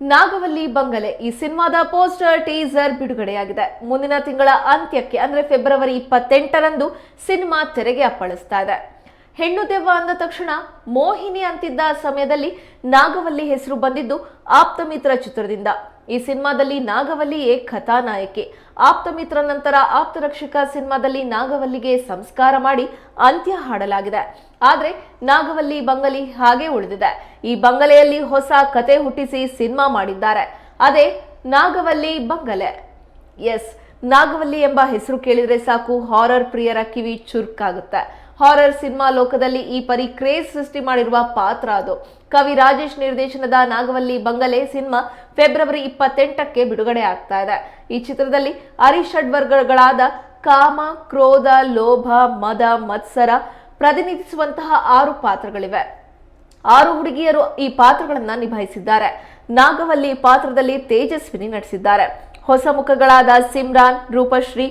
ನಾಗವಲ್ಲಿ ಬಂಗಲೆ ಈ ಸಿನಿಮಾದ ಪೋಸ್ಟರ್ ಟೀಸರ್ ಬಿಡುಗಡೆಯಾಗಿದೆ. ಮುಂದಿನ ತಿಂಗಳ ಅಂತ್ಯಕ್ಕೆ, ಅಂದ್ರೆ ಫೆಬ್ರವರಿ ಇಪ್ಪತ್ತೆಂಟರಂದು ಸಿನಿಮಾ ತೆರೆಗೆ ಅಪ್ಪಳಿಸ್ತಾ ಇದೆ. ಹೆಣ್ಣು ದೆವ್ವ ಅಂದ ತಕ್ಷಣ ಮೋಹಿನಿ ಅಂತಿದ್ದ ಸಮಯದಲ್ಲಿ ನಾಗವಲ್ಲಿ ಹೆಸರು ಬಂದಿದ್ದು ಆಪ್ತಮಿತ್ರ ಚಿತ್ರದಿಂದ. ಈ ಸಿನಿಮಾದಲ್ಲಿ ನಾಗವಲ್ಲಿಯೇ ಕಥಾನಾಯಕಿ. ಆಪ್ತಮಿತ್ರ ನಂತರ ಆಪ್ತರಕ್ಷಕ ಸಿನಿಮಾದಲ್ಲಿ ನಾಗವಲ್ಲಿಗೆ ಸಂಸ್ಕಾರ ಮಾಡಿ ಅಂತ್ಯ ಹಾಡಲಾಗಿದೆ. ಆದರೆ ನಾಗವಲ್ಲಿ ಬಂಗಲಿ ಹಾಗೆ ಉಳಿದಿದೆ. ಈ ಬಂಗಲೆಯಲ್ಲಿ ಹೊಸ ಕತೆ ಹುಟ್ಟಿಸಿ ಸಿನಿಮಾ ಮಾಡಿದ್ದಾರೆ. ಅದೇ ನಾಗವಲ್ಲಿ ಬಂಗಲೆ. ಎಸ್, ನಾಗವಲ್ಲಿ ಎಂಬ ಹೆಸರು ಕೇಳಿದರೆ ಸಾಕು, ಹಾರರ್ ಪ್ರಿಯರ ಕಿವಿ ಚುರುಕಾಗುತ್ತೆ. ಹಾರರ್ ಸಿನಿಮಾ ಲೋಕದಲ್ಲಿ ಈ ಪರಿ ಕ್ರೇಜ್ ಸೃಷ್ಟಿ ಮಾಡಿರುವ ಪಾತ್ರ ಅದು. ಕವಿ ರಾಜೇಶ್ ನಿರ್ದೇಶನದ ನಾಗವಲ್ಲಿ ಬಂಗಲೆ ಸಿನಿಮಾ ಫೆಬ್ರವರಿ ಇಪ್ಪತ್ತೆಂಟಕ್ಕೆ ಬಿಡುಗಡೆ ಆಗ್ತಾ ಇದೆ. ಈ ಚಿತ್ರದಲ್ಲಿ ಹರಿಷಡ್ವರ್ಗಗಳಾದ ಕಾಮ, ಕ್ರೋಧ, ಲೋಭ, ಮದ, ಮತ್ಸರ ಪ್ರತಿನಿಧಿಸುವಂತಹ ಆರು ಪಾತ್ರಗಳಿವೆ. ಆರು ಹುಡುಗಿಯರು ಈ ಪಾತ್ರಗಳನ್ನು ನಿಭಾಯಿಸಿದ್ದಾರೆ. ನಾಗವಲ್ಲಿ ಪಾತ್ರದಲ್ಲಿ ತೇಜಸ್ವಿನಿ ನಟಿಸಿದ್ದಾರೆ. ಹೊಸ ಮುಖಗಳಾದ ಸಿಮ್ರಾನ್, ರೂಪಶ್ರೀ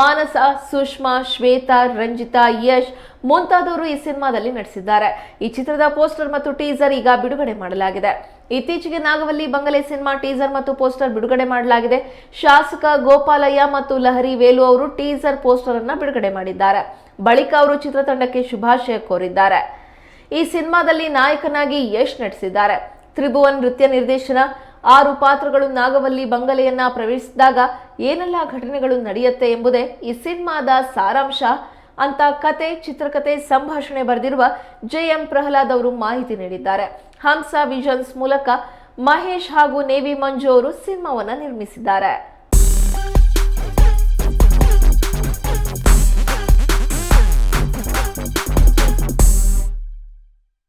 ಮಾನಸ, ಸುಷ್ಮಾ, ಶ್ವೇತಾ, ರಂಜಿತಾ, ಯಶ್ ಮುಂತಾದವರು ಈ ಸಿನಿಮಾದಲ್ಲಿ ನಟಿಸಿದ್ದಾರೆ. ಈ ಚಿತ್ರದ ಪೋಸ್ಟರ್ ಮತ್ತು ಟೀಸರ್ ಈಗ ಬಿಡುಗಡೆ ಮಾಡಲಾಗಿದೆ. ಇತ್ತೀಚೆಗೆ ನಾಗವಲ್ಲಿ ಬಂಗಲೆ ಸಿನಿಮಾ ಟೀಸರ್ ಮತ್ತು ಪೋಸ್ಟರ್ ಬಿಡುಗಡೆ ಮಾಡಲಾಗಿದೆ. ಶಾಸಕ ಗೋಪಾಲಯ್ಯ ಮತ್ತು ಲಹರಿ ವೇಲು ಅವರು ಟೀಸರ್ ಪೋಸ್ಟರ್ ಅನ್ನ ಬಿಡುಗಡೆ ಮಾಡಿದ್ದಾರೆ. ಬಳಿಕ ಅವರು ಚಿತ್ರತಂಡಕ್ಕೆ ಶುಭಾಶಯ ಕೋರಿದ್ದಾರೆ. ಈ ಸಿನಿಮಾದಲ್ಲಿ ನಾಯಕನಾಗಿ ಯಶ್ ನಟಿಸಿದ್ದಾರೆ. ತ್ರಿಭುವನ್ ನೃತ್ಯ ನಿರ್ದೇಶನ ಆರು ಪಾತ್ರಗಳು ನಾಗವಲ್ಲಿ ಬಂಗಲೆಯನ್ನ ಪ್ರವೇಶಿಸಿದಾಗ ಏನೆಲ್ಲ ಘಟನೆಗಳು ನಡೆಯುತ್ತೆ ಎಂಬುದೇ ಈ ಸಿನಿಮಾದ ಸಾರಾಂಶ. ಅಂತ ಕತೆ, ಚಿತ್ರಕತೆ, ಸಂಭಾಷಣೆ ಬರೆದಿರುವ ಜೆ ಎಂ ಪ್ರಹ್ಲಾದ್ ಅವರು ಮಾಹಿತಿ ನೀಡಿದ್ದಾರೆ. ಹಂಸ ವಿಷನ್ಸ್ ಮೂಲಕ ಮಹೇಶ್ ಹಾಗೂ ನೇವಿ ಮಂಜು ಅವರು ಸಿನಿಮಾವನ್ನು ನಿರ್ಮಿಸಿದ್ದಾರೆ.